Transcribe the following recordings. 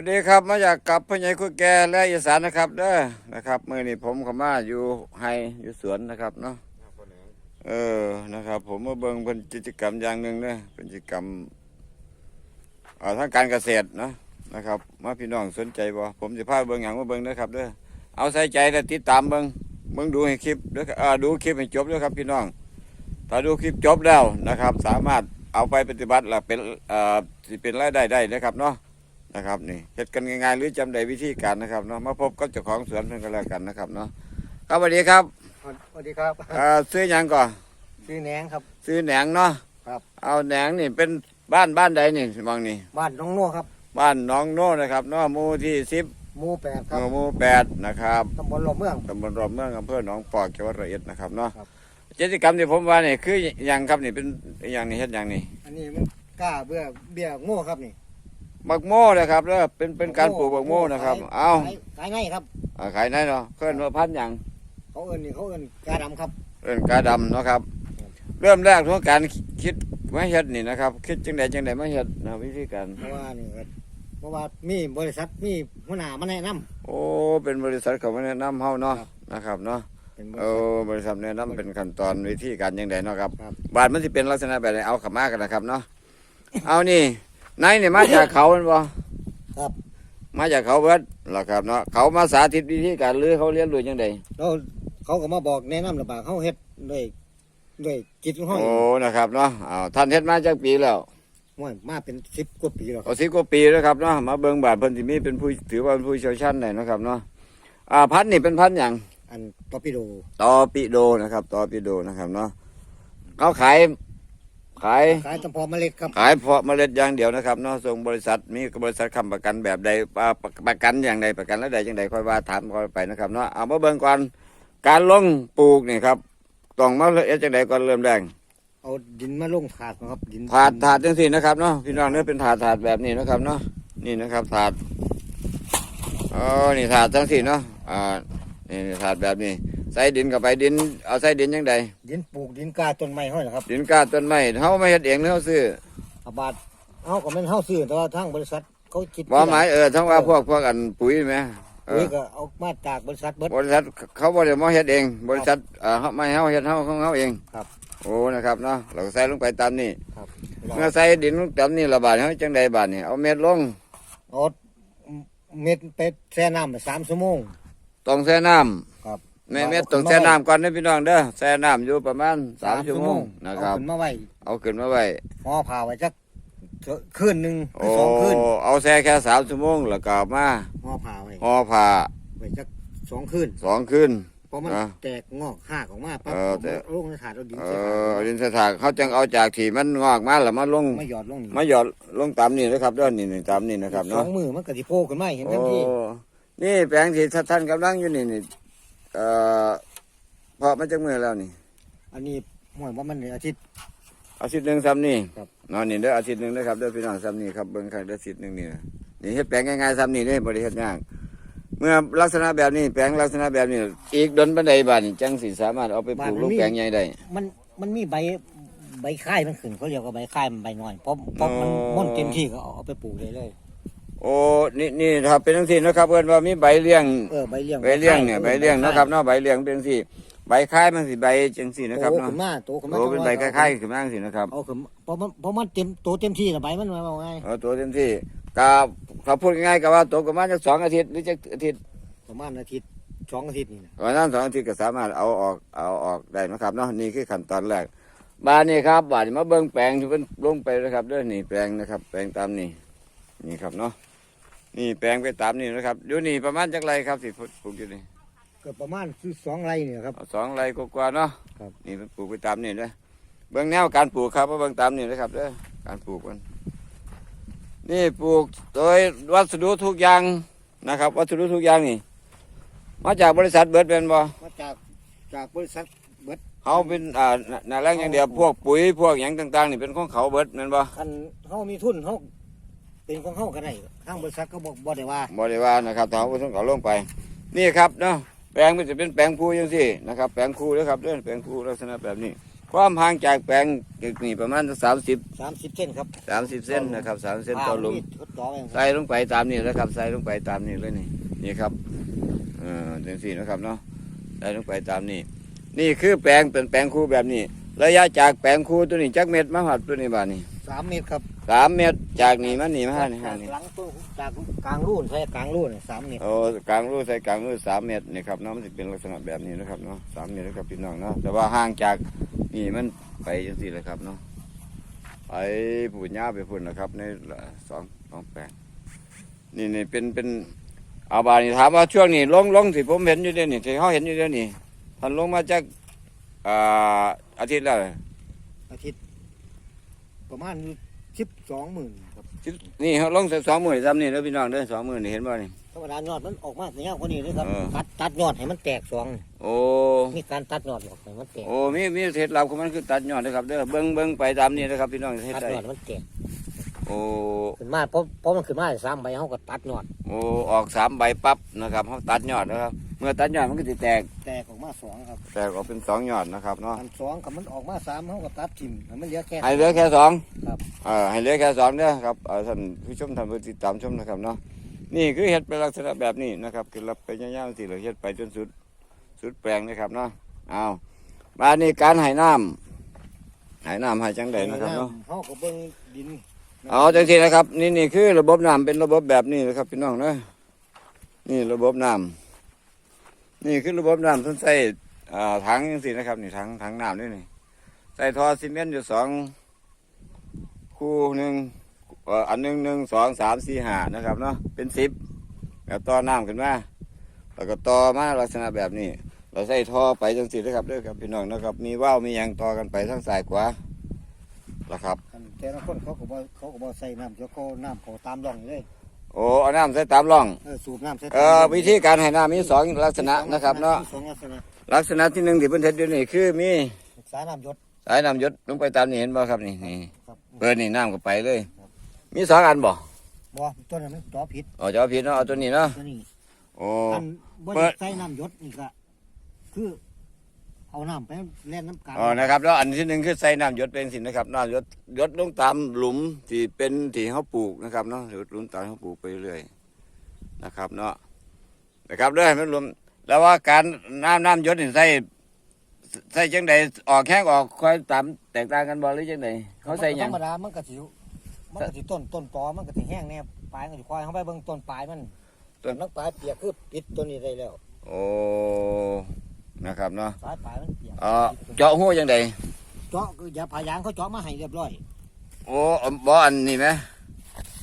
วัสดีครับมาจากกับพ่อใหญ่คุยแกและอีสานนะครับเด้อนะครับเมื่อนี้ผมข้ามาอยู่ไฮอยู่สวนนะครับเนาะเออนะครับ ผมมาเบิ่งเป็นกิจกรรมอย่างหนึ่งเด้อเป็นกิจกรรมเอ่อทางการเกษตรเนาะนะครับ มาพี่น้องสนใจบ่ผมจะพาเบิ่งอย่างมาเบิ่งนะครับเด้อเอาใส่ใจและติดตามเบิ่งเบิ่งดูให้คลิปเด้อเอ่อดูคลิปให้จบด้วยครับพี่น้อง ถ้าดูคลิปจบแล้วนะครับ สามารถเอาไปปฏิบัติและเป็นเอ่อสิเป็นรายได้ได้นะครับเนาะ นะครับนี่เฮ็ดกันง่ายๆหรือจำได้วิธีการนะครับเนาะมาพบกับเจ้าของสวนเพิ่นกันแล้วกันนะครับเนาะครับสวัสดีครับสวัสดีครับเอ่อซื้อหยังก่อนชื่อแหนงครับ ซื้อแหนงเนาะครับ เอาแหนงนี่เป็นบ้านบ้านใดนี่มองนี่บ้านน้องโน่ครับ บ้านหน้องโน่นะครับเนาะหมู่ที่สิบหมู่แปดครับหมู่แปดนะครับตำบลหล่อเมืองตำบลรอบเมืองอำเภอหนองปอกจังหวัดร้อยเอ็ดนะครับเนาะครับกิจกรรมที่ผมว่านี่คือหยังครับนี่เป็นอหย่างนี้เฮ็ดหยังนี่อันนี้มันกล้าเบื่อเบี้ยโง่ครับนี่ บักโม่นะครับเด้อเป็นเป็นการปลูกบักโม่นะครับขยเอาขยขายง่ายครับอ่าขายได้เนาะเพิ่นว่าพันธุ์หยังเขาเอิ้นนี่เขาเอิ้นกาดำครับเรื่องกาดำเนาะครับ เริ่มแรกของการคิดมาเฮ็ดนี่นะครับ คิดจังใดจังใดมาเฮ็ดนะวิธีการเพราะว่านี่ครับเพราะว่ามีบริษัทมีหัวหน้ามาแนะนำ โอ้เป็นบริษัทเขามาแนะนำเฮาเนาะครับ นะครับเนาะเป็นบเอริษัท อบริษัทแนะนำเป็นขั้นตอนวิธีการจังใดเนาะครับครับ บาทมันสิเป็นลักษณะแบบไหนเอาเข้ามากันนะครับเนาะเอานี่ นายนี่มาจากเขาแม่นบ่ครับ มาจากเขาเบิดเหรอครับเนาะเขามาสาธิตวิธีการหรือเขาเรียนรู้จังใดแล้วเขาก็มาบอกแนะนำระบากเขาเฮ็ดด้วยด้วยจิตของเขาโอ้นะครับเนาะอ้าวท่านเฮ็ดมาจากปีแล้วโอ้ยมาเป็นสิบกว่าปีแล้วครับเอาสิบกว่าปีแล้วครับเนาะมาเบิ่งบาทเพิ่นสิมีเป็นผู้ถือว่าเป็นผู้เชี่ยวชาญได้เนาะครับเนาะอ่าพันธุ์นี่เป็นพันธุ์หยังอันตอปิโดตอปิโดนะครับตอปิโดนะครับเนาะเขาขาย ขายขายตำพอเมล็ดครับขายเพาะเมล็ดอย่างเดียวนะครับเนาะส่งบริษัทมีบริษัทค้ำประกันแบบใดอ่าประประกันอย่างใดประกันแล้วใดอย่างใดค่อยว่าถามค่อยไปนะครับเนาะเอามาเบิ่งก่อนการลงปลูกนี่ครับต้องมาเอ็ดจังใดก่อนเริ่มแรกเอาดินมาลงถาดครับดินถาดถาดจังสี่นะครับเนาะพี่น้องเนี่ยเป็นถาดถาดแบบนี้นะครับเนาะนี่นะครับถาดอ๋อนี่ถาดจังสี่เนาะอ่านี่ถาดแบบนี้ ใส่ดินเข้าไปดิน เอาใส่ดินยังไงดินปลูกดินกล้าต้นไม้ห้อยนะครับดินกล้าต้นไม้เฮาไม่เฮ็ดเองเฮาซื้ออาบาทเฮาก็แม่นเฮาซื้อแต่ว่าทางบริษัทเขาคิดบ่หมายเออทั้งว่าพวกพวกอันปุ๋ยไหมเอปุ๋ยอก็เอามาจากบริษัทเบิดบริษัทเขาบ่ได้มาเฮ็ดเอง บริษัทเอ่อเฮาไม่เฮาเฮ็ดเฮาของเฮาเองครับ โอ้นะครับเนาะเราก็ใส่ลงไปตามนี้ครับเมื่อใส่ดินลงตามนี้ระบาดเฮาจังไดบาดนี่เอาเม็ดลงเอาเม็ดไปแช่น้ำไปสามชั่วโมงต้องแช่น้ำครับ แม่เม็ดต้องแช่น้ำก่อนนะพี่น้องเด้อแช่น้ำอยู่ประมาณสามชั่วโมงนะครับ เอาขึ้นมาไว้เอาขึ้นมาไว้ห่อผ้าไว้จักคืนหนึ่งหรืโอ้อสองคืนเอาแช่แค่สามชั่วโมงแล้วก็เอามาห่อผ้าไว้ห่อผ้าไว้จักสองคืนสองคืนพอมันอะแตกงอกหักออกมาปั๊บเออแต่เอาลงในถาดเอาดินเอใส่ถาอดดินสถานเขาจังเอาจากที่มันงอกมาแล้วมาลงไม่หยอดลงนี่มาหยอดลงตามนี่นะครับเด้อนี่นี่ตามนี่นะครับสอเนาะงมือมันก็สิโผล่ขึ้นมาให้เห็นทันโอ้ทีนี่แปลงที่ท่านกำลังอยู่นี่นี่ เอ่อเพาะมาจากมือแล้วนี่ อันนี้หวยว่ามันอาทิตย์ อาทิตย์หนึ่งซ้ำนี่ครับ นอนนี่เด้ออาทิตย์หนึ่งนะครับเด้อพี่น้องซ้ำนี่ครับเบิ้งครับเด้ออาทิตย์หนึ่งนี่นะนี่เฮ็ดแปลงง่ายๆซ้ำนี่เด้อบริเฮ็ดยากเมื่อลักษณะแบบนี้แปลงลักษณะแบบนี้ อีกดนบันไดบานนี่จังสิสามารถเอาไปปลูกลูกแปลงใหญ่ได้ มันมันมีใบใบค่ายมันขึ้นเขาเรียกว่าใบค่ายมันใบน้อยเพราะเพราะมันม่อนเต็มที่ก็เอาไปปลูกได้เลย โอ้นี่นี่ถ้าเป็นจังซี่นะครับเพิ่นว่ามีใบเลี้ยงเออใบเลี้ยงใบเลี้ยงเนี่ยใบเลี้ยงนะครับเนาะใบเลี้ยงเป็นจังซี่ใบคล้ายมันสิใบจังซี่นะครับโตเนาะขึ้นมาโตขึ้นมาโอ้เป็นใบคล้ายๆขึ้นมาจังซี่นะครับเอาขึ้นเพราะมันเพราะมันเต็มโตเต็มที่ละใบมันมาเอาไงเออตัวเต็มที่ก็เขาพูดง่ายๆก็ว่าตัวประมาณจะสองอาทิตย์หรือจะอาทิตย์ประมาณอาทิตย์สองอาทิตย์นี่นะวันนั้นสองอาทิตย์ก็สามารถเอาออกเอาออกได้นะครับเนาะนี่คือขั้นตอนแรกบ้านนี่ครับบ้านนี้มาเบิ่งแปลงที่เพิ่นลงไปนะครับเด้อนี่แปลงนะครับ แปลงตามนี่นี่ครับเนาะ นี่แปลงไปตามนี่นะครับอยู่นี่ประมาณจักไรครับที่ปลูกอยู่นี่ก็ประมาณคือสองไร่เนี่ยครับ เอาสองไรกว่าๆเนาะครับ นี่เพิ่นปลูกไปตามนี่เด้อเบิ่งแนวการปลูกครับมาเบิ่งตามนี่นะครับเด้อการปลูกมันนี่ปลูกโดยวัสดุทุกอย่างนะครับ วัสดุทุกอย่างนี่ มาจากบริษัทเบิร์ดเป็นบ่มาจากจากบริษัทเบิดเขาเป็นอ่าหนาแรงอย่างเดียวพวกปุ๋ยพวกหยังต่างๆนี่เป็นของเขาเบิร์ดแม่นบ่คันเขามีทุนเขา เป็นของเขาก็ได้ทางบริษัทก็บอกบ่ได้ว่าบ่ได้ว่านะครับถ้าเขาต้องเขาลงไป นี่ครับเนาะแปลงมันจะเป็นแปลงภูจังซี่นะครับแปลงคูนะครับเด้อแปลงคูลักษณะแบบนี้ ความห่างจากแปลงนี่ประมาณสามสิบสามสิบเส้นครับสามสิบเส้นนะครับสามเส้นต่อหลุมทดต่อไปใส่ลงไปตามนี้แล้วครับใส่ลงไปตามนี้เลยนี่นี่ครับเออจังสี่นะครับเนาะใส่ลงไปตามนี้นี่คือแปลงเป็นแปลงคู่แบบนี้ ระยะจากแปลงคู่ตัวนี้จักเม็ดมาหัดตัวนี้บ้านนี่สามเมตรครับ สามเม็ดจากนี่มานี่มาหานี่จาหากนี่หลังต้นจากกลางรุ่นใช่กลางรุ่นสามเมตรโอ้กลางรูใส่กลางรูสามเม็ดนี่ครับเนาะมันจะเป็นลักษณะแบบนี้นะครับเนาะสามเม็ดนะครับพี่น้องเนาะแต่ว่าห่างจากนี่มันไปจังสี่เลยครับเนาะไปปูนหญ้าไปพุ่นนะครับในสองสองแปลงนี่นี่เป็นเป็นเอาบานี่ถามว่าช่วงนี้ลงลงที่ผมเห็นอยู่เดี๋ยวนี้ที่เขาเห็นอยู่เดี๋ยวนี้ท่านลงมาจากอ่าอาทิตย์แล้วอาทิตย์ประมาณ สิบสองหมื่นครับสิบนี่เขาลงสักสองหมื่นซ้ำนี่แล้วพี่น้องเด้อสองหมื่นนี่เห็นบ่นี่ ธรรมดายอดมันออกมาแต่ยาวกว่านี้เลยครับ เออ ตัดตัดยอดให้มันแตกสองโอ้มีการตัดยอดออกให้มันแตกโอ้มีมีเทศลับของมันคือตัดยอดนะครับเด้อเบิ้งเบิ้งไปตามนี้นะครับพี่น้องเทศตัดได้ยอดให้มันแตกโอ้ขึ้นมาเพราะเพราะมันขึ้นมาได้สามใบเขาก็ตัดยอดโอ้ออกสามใบปั๊บนะครับเขาตัดยอดนะครับ เมื่อตัดยอดมันก็จะแตกแตกออก มาสองครับแตกออกเป็นสองยอดนะครับเนาะอันสองกับมันออกมาสามเขาก็ตัดทิ่มให้มันเหลือแค่ให้เหลือแค่สองครับเออให้เหลือแค่สองเด้อครับเอ่อท่านผู้ชมท่านผู้ติดตามชมนะครับเนาะนี่คือเฮ็ดเป็นลักษณะแบบนี้นะครับคือรับไปยาวๆสิเราเฮ็ดไปจนสุดสุดแปลงนะครับเนาะเอามานี่การให้น้ำให้น้ำให้จังไดนะครับเนาะเขาก็เบิ่งดินเอาจังทีนะครับ นี่นี่คือระบบน้ำเป็นระบบแบบนี้นะครับพี่น้องเนาะนี่ระบบน้ำ นี่คือระบบน้ำท่านใส่ถังจังซี่นะครับ นี่ถังถังน้ำนี่นี่ใส่ท่อซีเมนต์อยู่สองคู่หนึ่งอันหนึ่งหนึ่งสองสามสี่ห้านะครับเนาะเป็นสิบแล้วต่อน้ำขึ้นมาแล้วก็ต่อมาลักษณะแบบนี้ เราใส่ท่อไปจังสีนะครับด้อครับพี่น้องนะครับ มีว่าวมียังต่อกันไปทั้งซ้ายขวานะครับแต่ละคนเขาก็บ่เขาก็บ่ใส่น้ำเดี๋ยวเขาน้ำเขาตามร่องเลย โอ้เอาน้ำใส่ตามร่องเออสูบน้ำใส่เอ่อวิธีการให้น้ำมีสองลักษณะนะครับเนาะมีสองลักษณะลักษณะที่หนึ่งที่เพิ่นเฮ็ดอยู่นี่คือมีสายน้ำหยดสายน้ำหยดลงไปตามนี่เห็นบ่ครับนี่นี่ครับเปิดนี่น้ำก็ไปเลย มีสองอันบ่บ่ตัวนั้นมันจ่อผิดอ๋อจะเอาผิดเนาะเอาตัวนี้เนาะตัวนี้โอ้อันบ่เปิได้ดใส่น้ำหยดนี่ก็คือ เอาน้ำไปเล่นน้ำกลางอ๋อนะครับแล้วอันที่หนึ่งคือใส่น้ำหยดเป็นสินะครับน้ำหยดหยดลงตามหลุมที่เป็นที่เขาปลูกนะครับเนาะหยดหลุมตามเขาปลูกไปเรื่อยนะครับเนาะนะครับเด้อให้มันรวมแล้วว่าการน้ำน้ำหยดนี่ใส่ใส่จังใดออกแห้งออกค่อยตามแตกต่างกันบ่หรือจังใดเขาใส่หยังธรรมดามันก็สิมันก็สิต้นต้นตอมันก็สิแห้งแน่ปลายมันก็สิควายเข้าไปเบิ่งต้นปลายมันต้นนักปลายเปียกคือปิดตัวนี้ได้แล้ว โอ้ นะครับเนาะปลายปลายมันเปียกเอ่อเจาะหูยังไงเจาะคืออย่าพายางเขาเจาะมาให้เรียบร้อยโอ้บ่อันนี้ไหม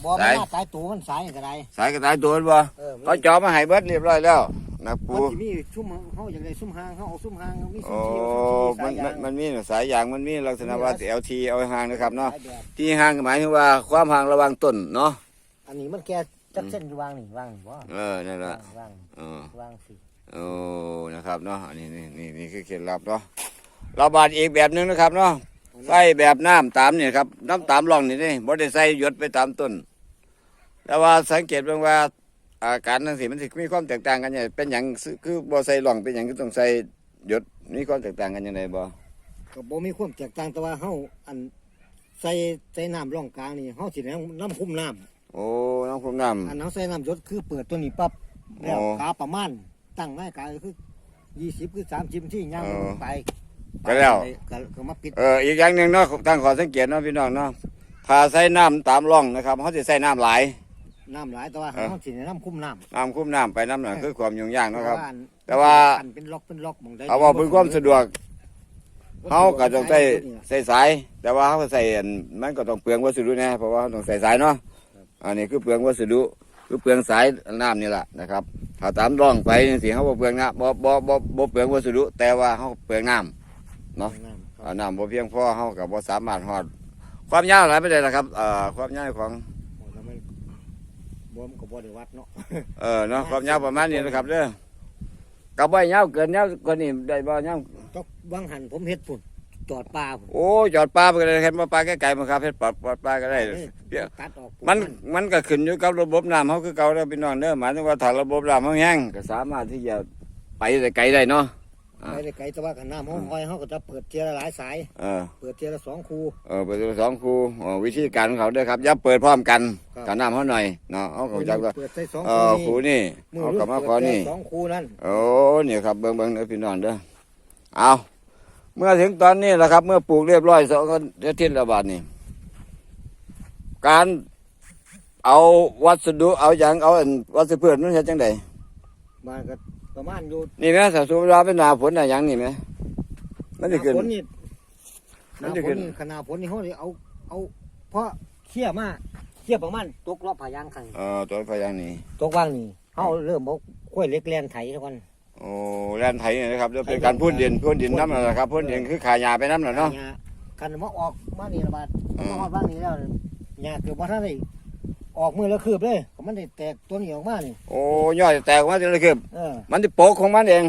บ่มันสายหน้าตายตัวมันสายก็ได้สายกระต่ายตัวบ่เออมันเขาเจาะมาให้เบิดเรียบร้อยแล้วนะปูมันสิมีซุ่มเฮาอย่างไรซุ่มหางเฮาเอาซุ่มหางมีซุ่โอ้มที่เอาซุ่มที่มันสายมันยางมันมีสายยางมันมีลักษณะว่า LT เอาห่างนะครับเนาะสายแบบที่ห่างก็หมายถึงว่าความห่างระหว่างต้นเนาะอันนี้มันแค่จักเส้นอยู่วางนี่วางนี่บ่เออนั่นแหละวางเออวางสิ โอ้นะครับเนาะอันนี้นี่นี่นี่คือเคล็ดลับเนาะเราบาดอีกแบบหนึงนะครับเนาะใส่แบบน้ำตามนี่ครับน้ำตามร่องนี่นี่บ่ได้ใส่หยดไปตามต้น แต่ว่าสังเกตเบิ่งว่าอาการทั้งสี่มันสิมีความแตกต่างกันอย่างเป็นอย่างซึคือบ่ใส่ร่องเป็นอย่างคือต้องใส่หยดมีความแตกต่างกันอย่างไรบ่ก็บ่มีความแตกต่างแต่ว่าเฮาอันใส่ใส่น้ำร่องกลางนี่เฮาสิได้น้ำคุ้มน้ำโอ้น้องคุมน้อันเฮาใส่น้ำหยศคือเปิดตัวนี้ปั๊บแล้วอ๋อกาประมาณ ตั้งไว้กาคือ20คือ30ที่ย่างเออลงไปก็แล้ว ก็ก็มาปิดำเอออีกอย่างหนึ่งเนาะตั้งขอสังเกตเนาะพี่น้องเนาะถ้าใส่น้ำตามร่องนะครับเขาจะใส่น้ำหลาย น้ำหลายแต่ว่าเออเฮาสิได้น้ำคุ้มน้ำน้ำคุมน้ำไปน้ำหนักคือความยุ่งยากเนาะครับ อันแต่ว่า อันเป็นล็อกเป็นล็อกหมองใดเอาว่าเพื่อความสะดวกเขาก็ต้องใส่ใส่สาย แต่ว่าเขาก็ใส่อันมันก็ต้องเปลืองวัสดุนะเพราะว่าเขาต้องใส่สายเนาะอันนี้คือเปลืองวัสดุ คือเปลืองสายน้ำนี่แหละนะครับถ้าตามร่องไปจังซี่เขาบ่เปลืองน้ำบ่บ่บ่บ่เปลืองวัสดุ แต่ว่าเขาเปลืองน้ำเนาะเอาน้ำบ่เพียงพอเขาก็บ่สามารถฮอด ความยาวหลายไปเลยนะครับเอ่อความยาวของโอ้แล้วมันบ่มันก็บ่ได้วัดเนาะเออเนาะความยาวประมาณนี้นะครับเด้อกับบ่ยาวเกินยาวกว่านี้ได้บ่ยาวต้องวางหันผมเฮ็ดพุ่น จอดปลาพุ่นโอ้จอดปลาไปก็ได้เห็นว่าปลาไกลๆมาครับเฮ็ดปลาปลาปลาก็ได้เดี๋ยวตัดออกปุ๊บมันมันก็ขึ้นอยู่กับระบบน้ำเขาคือเก่าแล้วพี่น้องเด้อหมายถึงว่าถ้าระบบน้ำเขาแห้งก็สามารถที่จะไปได้ไกลได้เนาะอ่าไปได้ไกลแต่ว่าขันน้ำห้องคอยเขาก็จะเปิดเทียละหลายสาย เออเปิดเทียละสองคู เออเปิดสองครูอ๋อวิธีการของเขาด้วยครับอย่าเปิดพร้อมกันครับ กันน้ำเขาหน่อยเนาะเอาเขาจักว่าเปิดใส่สองเอคูอนี่ครูนี่มือเอารุ่กลับมาขอเปิดนี่สองคูนั่น โอ้เนี่ยครับเบิ้งเบิ้งเด้อพี่น้องเด้อเอา เมื่อถึงตอนนี้แหละครับ เมื่อปลูกเรียบร้อยสองอาทิตย์ละบาทนี่การเอาวัสดุเอาอย่างเอาอันวัสดุพืชนั่นเฮ็ดจังไดบ้านก็ประมาณอยู่นี่ไหมถ้าสมมติว่าเป็นหนาฝนอะไรอย่างนี่ไหมมันจะหขึ้นน้าฝนนี่หมันน้าจะฝขึ้นนนี่ขนาดฝนนี่เขาเลยเอาเอาเพราะเขี่ยมากเขี่ยประมาณตกรอบผายางขังเออตัวไฟอย่างนี้ตกว่างนี่เขาเริ่มเอากล้วยเล็กแลนไถทุกคน โอ้แล่นไถนี่นะครับเดี๋ยวเป็นการพ่นดินพ่นดินน้ำนั่นแหละครับพ่นดินคือขายาไปน้ำน่ะเนาะ กันมาออกมานี่ละบาดอืม มาฮอดบ้างนี่แล้วหญ้าเกือบว่าท่านได้ออกมือแล้วคืบเลยก็มันได้แตกตัวนี้ออกมานี่โอ้ย่อยแตกออกมาจังเลยคือเออมันจะโปกของมันเอง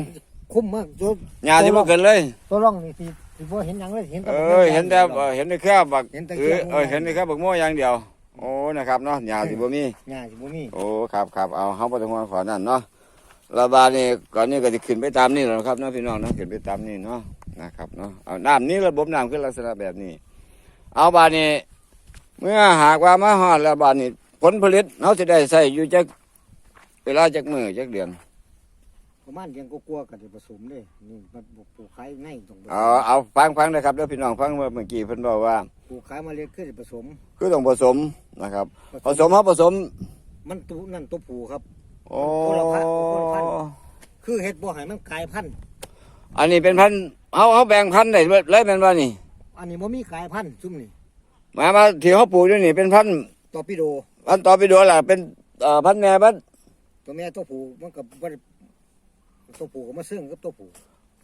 คุ้มมากจุดหญ้าที่มันเกินเลย ตัวร่องนี่สิสิบ่เห็นหยังเลยเห็นแต่เอบักอแม่นเห็นแต่เออเห็นแต่แค่บักเห็นแต่เอแค่อเออเห็นแต่แค่บักโม่อย่างเดียว โอ้นะครับเนาะหญ้าสิบ่มี หญ้าสิบ่มี โอ้ครับครับเอาเฮาบ่ต้องห่วงขอนั่นเนาะ ระบาดนี่ก่อนนี้ก็สิขึ้นไปตามนี่แหละครับเนาะพี่น้องเนาะขึ้นไปตามนี่เนาะนะครับเนาะเอาน้ำนี้ระบบน้ำคือลักษณะแบบนี้ เอาบาดนี้ เมื่อหากว่ามาฮอดแล้วบาดนี้ผลผลิตเฮาสิได้ใช้อยู่จักเวลาจักมื้อจักเดือนประมาณเดือนกลัวาๆก็สิผสมเด้นี่มันปลูกขายง่ายตรงเอาเอาฟังฟังนะครับเด้อพี่น้องฟังเมื่อกี้เพิ่นบอกว่าปลูกขายมาเล็กคือสิผสม คือต้องผสมนะครับ ผสมเฮาผสม มันตัวนั่นตัวผูครับ โอ้คนละพันคนละพัน คือเฮ็ดบ่ให้มันกลายพันธุ์อันนี้เป็นพันธุ์เฮาเฮาแบ่งพันธุ์ได้เลยแม่นบ่นี่อันนี้บ่มีกลายพันธุ์ซุ่มนี่หมายมาที่เฮาปลูกอยู่นี่เป็นพันธุ์ตอร์ปิโด พันธุ์ต่อไปดูล่ะเป็นเอ่อพันธุ์แม่พันธุ์ตัวแม่ตัวผูมันก็บ่ได้ตัวผูก็มาซึ่งกับตัวผู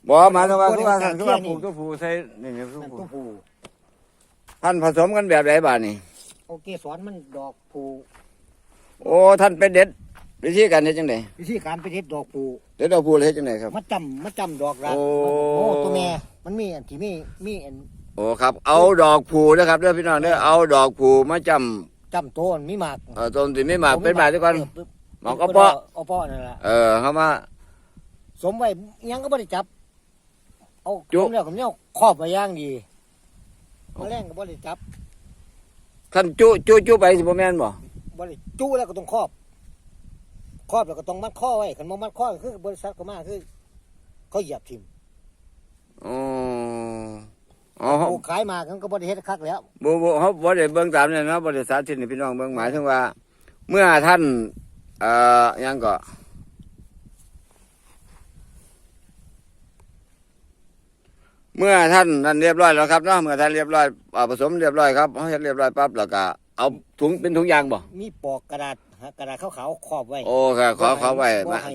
บ่หมายถึงว่าบ่คือได้ว่าการคือว่าเที่ปยวนี่ลูกตัวผู้ใส่นี่นี่ตัวนั่นผู้ตัวผูพันธุ์ผสมกันแบบไหนบาดนี่ เอาเกสรมันดอกผูโอ้ท่านไปเด็ด วิธีการเฮ็ดจังได๋วิธีการไปเฮ็ดดอกผูเด็ดเอาผู้เฮ็ดจังไดครับ มาจำมาจำดอกรักโอ้ โอ้ตัวแม่มันมีอันที่มีมีอันโอ้ครับ เอาดอกผู้นะครับเด้อพี่น้องเด้อเอาดอกผู้มาจำจำตัวมันมีหมากเอ่อต้นที่ไม่หมากเป็นหมากซะก่อนปึ๊บหมากก็เปาะ เอาเปาะนั่นล่ะเออเข้ามา สมไว้อิหยังก็บ่ได้จับ เอาจุสมแล้วก็เนี่ยครอบไว้อย่างดีแมลงก็บ่ได้จับท่านจุจุจุไปสิบ่แม่นบ่บ่ได้จู้แล้วก็ต้องครอบ ครอบแล้วก็ต้องมัดข้อไว้คันบ่มัดข้อก็คือบริษัทก็มาคือ เขาเหยียบทิ่มอ๋ออ๋อปลูกขายมากันก็บ่ได้เฮ็ดคักแล้วบ่บ่เขาบ่ได้เบิ่งตามเนี่ยเนาะบ่ได้สาธิตให้พี่น้องเบิ่งหมายถึงว่า เมื่อท่าน เอ่อหยังก็เมื่อท่านนั่นเรียบร้อยแล้วครับเนาะเมื่อท่านเรียบร้อยอ่าผสมเรียบร้อยครับเขาเฮ็ดเรียบร้อยปั๊บแล้วก็เอาถุงเป็นถุงยางบ่มีปอกกระดาษ ฮะกระดาษขาวๆครอบไว้โอ้ค่ะขอขอไว้บ่มาให้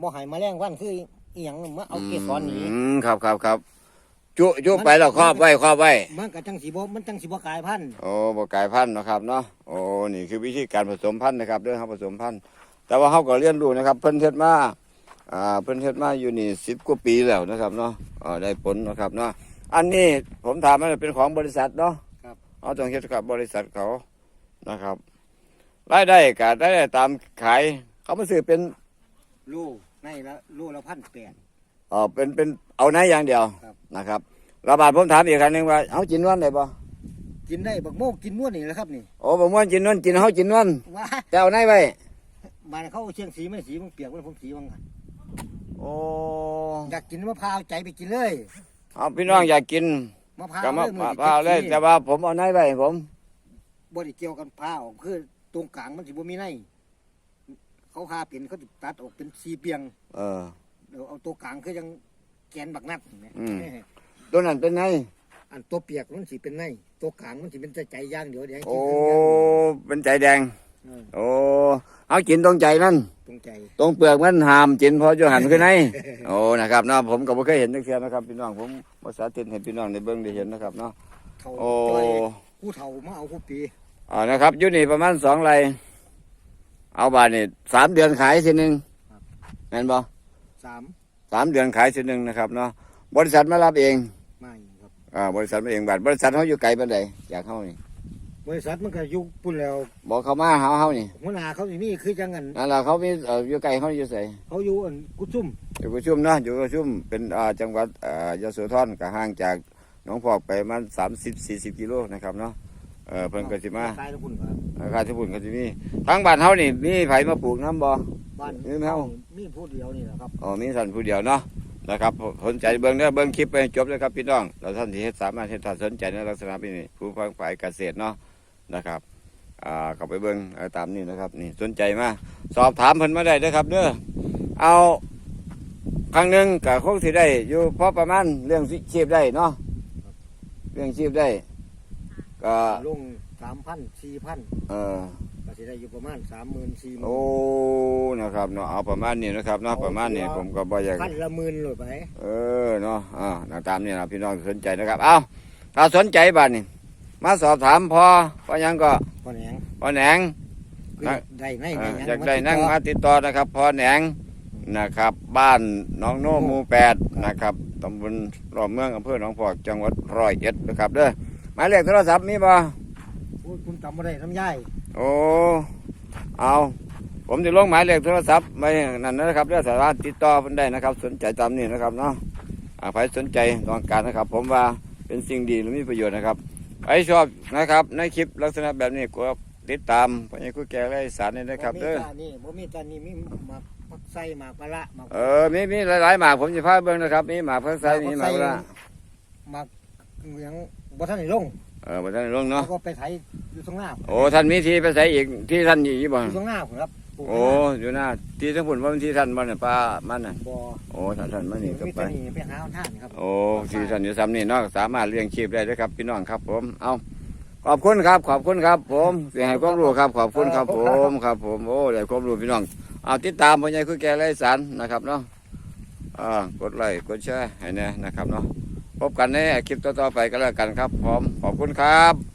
บ่ให้แมลงวันคืออีหยังมาเอาเกสรหนีอืมครับครับครับจุจุไปแล้วครอบไว้ครอบไว้ มันก็จังสิบ่มันจังสิบ่กลายพันธุ์โอ้บกลายพันธุ์เนาะครับเนาะ โอ้ นี่คือวิธีการผสมพันธุ์นะครับเรื่องเขาผสมพันธุ์ แต่ว่าเขาก็เรียนรู้นะครับ เพิ่นเฮ็ดมา อ่า เพิ่นเฮ็ดมาอยู่นี่สิบกว่าปีแล้วนะครับเนาะอ่าได้ผลนะครับเนาะ อันนี้ผมถามมันเป็นของบริษัทเนาะครับ เขาต้องเฮ็ดกับบริษัทเขา นะครับ รายได้ก็ได้ตามขาย เขามาซื้อเป็นลูกในละลูกละพันแปด เออเป็นเป็นเอาไหนอย่างเดียวครับ นะครับระบาดผมถามอีกครั้งหนึงว่าเอาจินนวลได้บ่กินได้บักโมกกินม้วนนี่แหละครับนี่โอ้บ่ม่วนจินนวลจินเฮาจินนวลว่าแต่เอาไหนไว้บ้านเขาเอาเชียงสีไม่สีมันเปียกมันผมสีมันโอ้อยากกินมะพร้าวใจไปกินเลยเอาพี่น้องอยากกินมะพร้าวก็มาเลยมือพาเลย แต่ว่าผมเอาไหนไว้ให้ผมบ่ได้เกี่ยวกันพร้าวคือ ตรงกลางมันสิบ่มีในเขาหาเป็นเขาจะตัดออกเป็นสีเปียงเออ เดี๋ยวเอาตัวกลางคือยังแกนบักนัดเห็นไหมอืม ตัวนั้นเป็นไงอันตัวเปียกมันสิเป็นในตัวกลางมันสิเป็นใจใจย่างเดียวเดี๋ยวให้โอ้กินเครื่องย่างเป็นใจแดง เออโอ้เอากินตรงใจนั่นตรงใจ ตรงเปลือกมันหามจินพอจะหันขึ้นในโอ้นะครับเนาะผมก็บ่เคยเห็นนักเทียนะครับพี่น้องผมภาษาติดให้พี่น้องได้เบิ่งได้เห็นนะครับเนาะ เท่าโอ้ จ้อยผู้เฒ่ามาเอาผู้ปี อ่านะครับอยู่นี่ประมาณสองไร่เอาบาทนี่สามเดือนขายทีหนึ่งแม่นบ่สามสามเดือนขายทีหนึ่งนะครับเนาะบริษัทมารับเองไม่ครับอ่าบริษัทมาเองบัตรบริษัทเขาอยู่ไกลปานใดจากเขานี่บริษัทมันก็อยุคปุ่นแล้วบอกเขามาหาเขานี่หัวหน้าเขาสิมีคือจังงันนั่นแหละเขามีเอ่ออยู่ไกลเขาอยู่ใส่เขาอยู่อันกุดซุ่มอยู่กระชุ่มเนาะอยู่กระชุ่มเป็นอ่าจังหวัดอ่ายโสธรก็ห่างจากหนองพอกไปประมันสามสิบสี่สิบกิโลนะครับเนาะ เออเพิ่นก็สิมาตายทุกคนครับอาคาที่ปุ่นก็สิมีทั้งบ้านเฮานี่มีไผมาปลูกน้ำบ่ บ้านนี่แม่เฮา มีผู้เดียวนี่แหละครับอ๋อมีท่านผู้เดียวเนาะนะครับสนใจเบิ่งเด้อเบิ่งคลิปไปให้จบเลยครับพี่น้องเราท่านที่เฮ็ดสามารถเฮ็ดถ้าสนใจในลักษณะนี้ผู้ฟังฝ่ายเกษตรเนาะนะครับอ่าเข้าไปเบิ่งเอาตามนี้นะครับนี่สนใจมาสอบถามเพิ่นมาได้เด้อครับเด้อเอาครั้งหนึ่งก็คงสิได้อยู่พอประมาณเรื่องชีพได้เนาะเรื่องชีพได้ ก็ลงสามพันสี่พันเออก็สิได้อยู่ประมาณสามหมื่นสี่หมื่โอ้นะครับเนาะเอาประมาณนี้นะครับเนาะประมาณนี้ผมก็บ่อยากพันละหมื่นเลยไปเออเนาะอ่านะตามนี้นะพี่น้องสนใจนะครับ เอาถ้าสนใจบ้านนี่มาสอบถามพอพอยังก็พอแหนงพอแหนงคือได้ในเอ่ในอหงอยากได้นั่งติมาติดต่อนะครับพอแหนงนะครับ บ้านหน้องโน่หมู่แปดนะครับตำบลรอบเมืองอำเภอหนองพอกจังหวัดร้อยเอ็ดนะครับเด้อ หมายเลขโทรศัพท์มีบ่โอ้ยคุณจำไม่ได้น้ำย่ายโอ้เอาผมจะลงหมายเลขโทรศัพท์ไว้นั่นนะครับเรื่องสามารถติดต่อเพิ่นได้นะครับ สนใจตามนี้นะครับเนาะอ่าใครสนใจต้องการนะครับ ผมว่าเป็นสิ่งดีและมีประโยชน์นะครับใครชอบนะครับในคลิปลักษณะแบบนี้ก็ติดตามพญาคุแก่และอีสารนี่นะครับเด้อ บ่มีตานี่บ่มีตานี่มีหมากผักไส้หมากปลาละหมากเออ มีมีหลายๆหมากผมจะพาเบิ่งนะครับ มีหมากพักไซมีหมากละหมากหยัง บ่ทันได้ลงเออบ่ท่านลงแล้เนาะวก็ไปไถอยู่ตรงหน้าโอ้ท่านมีที่ไปใส่อีกที่ท่านอยู่อีกบ่อยู่ตรงหน้าผมครับปลูกโอ้อยู่หน้าที่ทั้งพุ่นว่ามันที่ท่านบ่เนี่ยป้ามันน่ะบ่โอ้ท่านท่านมานี่ก็มีไป แต่นี่ไปหาท่านครับ โอ้ที่ท่านอยู่ซ้ำนี่เนาะสามารถเลี้ยงชีพได้ด้วยครับพี่น้องครับผม เอาขอบคุณครับ ขอบคุณครับ ผมเสียให้ความรู้ครับ ขอบคุณครับ ผมครับ ผมโอ้ได้ความรู้พี่น้อง เอาติดตามพ่อใหญ่คุยแก่ไรสารนะครับเนาะอ่ากดไลค์กดแชร์ให้แน่นะครับเนาะ พบกันในคลิปต่อๆไปก็แล้วกันครับผมขอบคุณครับ